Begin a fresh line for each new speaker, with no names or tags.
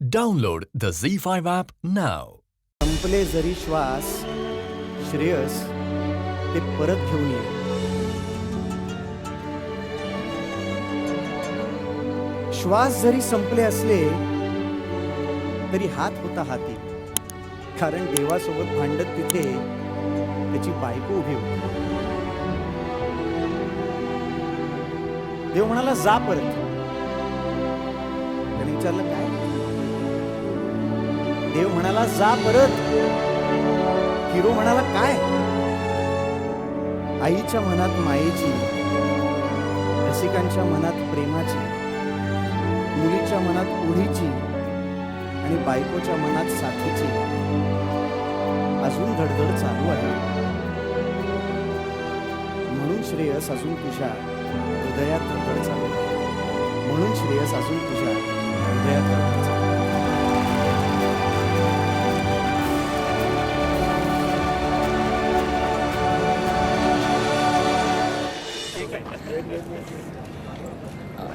Download the Zee Z5 app नाव
संपले जरी श्वास श्रेयस ते परत घेऊन ये. श्वास जरी संपले असले तरी हात होता हाती. कारण देवासोबत भांडत तिथे त्याची बायको उभी होती. देव म्हणाला जा परत. त्याने विचारलं काय? देव म्हणाला जा परत. हिरो म्हणाला काय? आईच्या मनात मायेची रसिकांच्या मनात प्रेमाची मुलीच्या मनात उडीची आणि बायकोच्या मनात साथीची अजून धडधड चालू आहे. म्हणून श्रेयस अजून तुझ्या हृदयात धडधड चालू आहे. म्हणून श्रेयस अजून तुझ्या